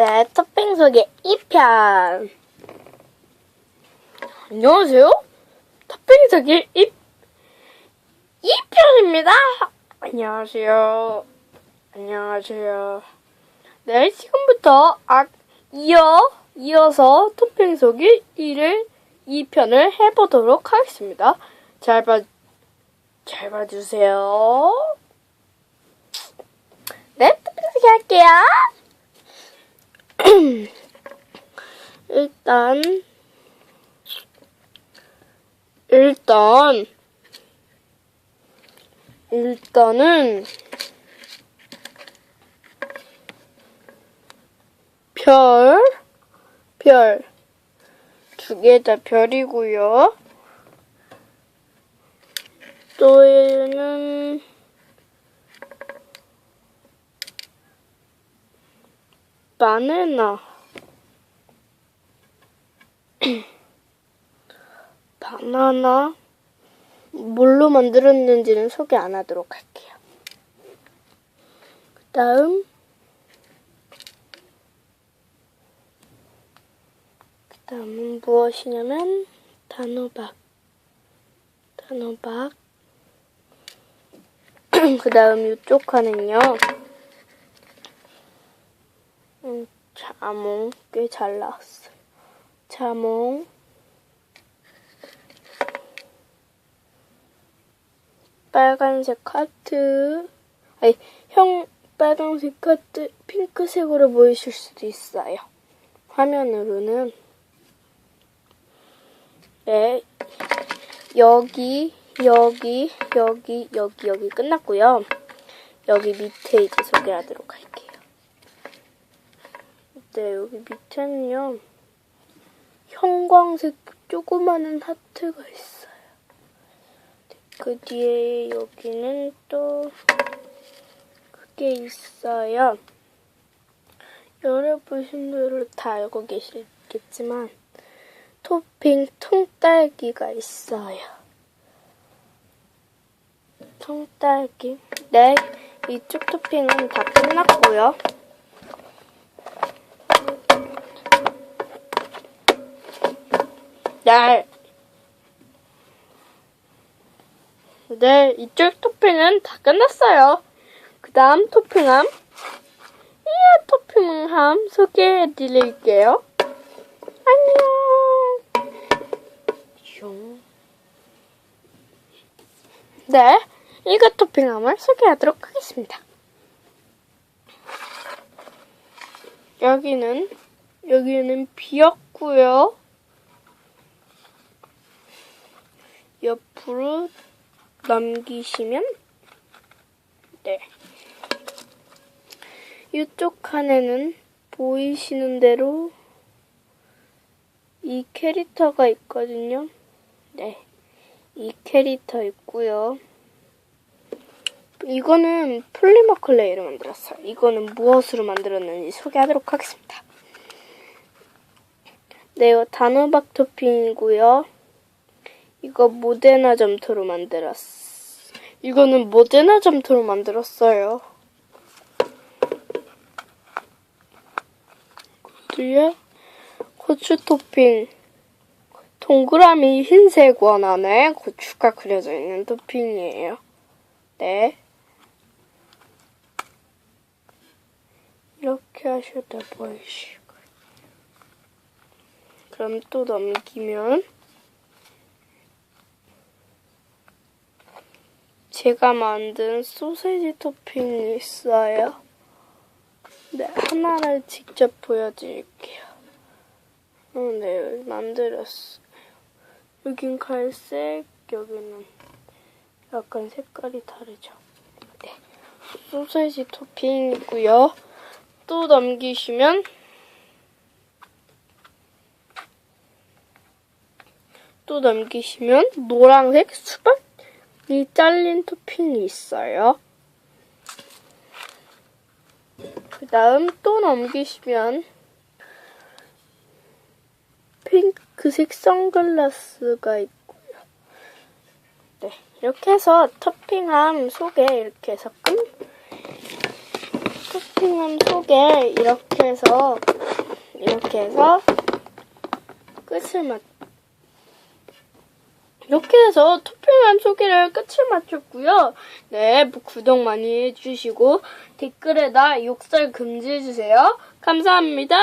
네, 토핑 소개 2편. 안녕하세요. 토핑 소개 2, 2편입니다. 안녕하세요. 안녕하세요. 네, 지금부터 아, 이어, 이어서 토핑 소개 1을 2편을 해보도록 하겠습니다. 잘 봐, 잘 봐주세요. 네, 토핑 소개 할게요. 일단 일단 일단은 별, 별, 두 개 다 별이고요. 또 얘는 바나나. 바나나. 뭘로 만들었는지는 소개 안 하도록 할게요. 그 다음, 그 다음은 무엇이냐면, 단호박. 단호박. 그 다음 이쪽 칸은요, 음, 자몽 꽤 잘 나왔어요. 자몽. 빨간색 하트. 아니, 형, 빨간색 하트, 핑크색으로 보이실 수도 있어요. 화면으로는. 네. 여기, 여기, 여기, 여기, 여기 끝났고요. 여기 밑에 이제 소개하도록 할게요. 네, 여기 밑에는요. 형광색 조그마한 하트가 있어요. 네, 그 뒤에 여기는 또 그게 있어요. 여러분들은 다 알고 계시겠지만 토핑 통딸기가 있어요. 통딸기. 네, 이쪽 토핑은 다 끝났고요. 네. 네, 이쪽 토핑은 다 끝났어요. 그 다음 토핑함. 이 토핑함 소개해 드릴게요. 안녕. 숑. 네, 이거 토핑함을 소개하도록 하겠습니다. 여기는, 여기는 비었고요. 옆으로 넘기시면 네. 이쪽 칸에는 보이시는 대로 이 캐릭터가 있거든요. 네. 이 캐릭터 있고요. 이거는 플리머 클레이로 만들었어요. 이거는 무엇으로 만들었는지 소개하도록 하겠습니다. 네, 이거 단호박 토핑이고요. 이거 모데나 점토로 만들었어. 이거는 모데나 점토로 만들었어요. 뒤에 고추 토핑. 동그라미 흰색 원 안에 고추가 그려져 있는 토핑이에요. 네. 이렇게 하셔도 보이시고. 그럼 또 넘기면 제가 만든 소세지 토핑이 있어요. 네, 하나를 직접 보여드릴게요. 어, 네, 만들었어요. 여긴 갈색, 여기는 약간 색깔이 다르죠. 네, 소세지 토핑이고요. 또 넘기시면 또 넘기시면 노란색 수박 이 잘린 토핑이 있어요. 그 다음 또 넘기시면 핑크색 선글라스가 있고요. 네, 이렇게 해서 토핑함 속에 이렇게 해서 끝, 토핑함 속에 이렇게 해서 이렇게 해서 끝을 맞 이렇게 해서 토핑함 소개를 끝을 마쳤고요. 네, 뭐 구독 많이 해주시고 댓글에다 욕설 금지해주세요. 감사합니다.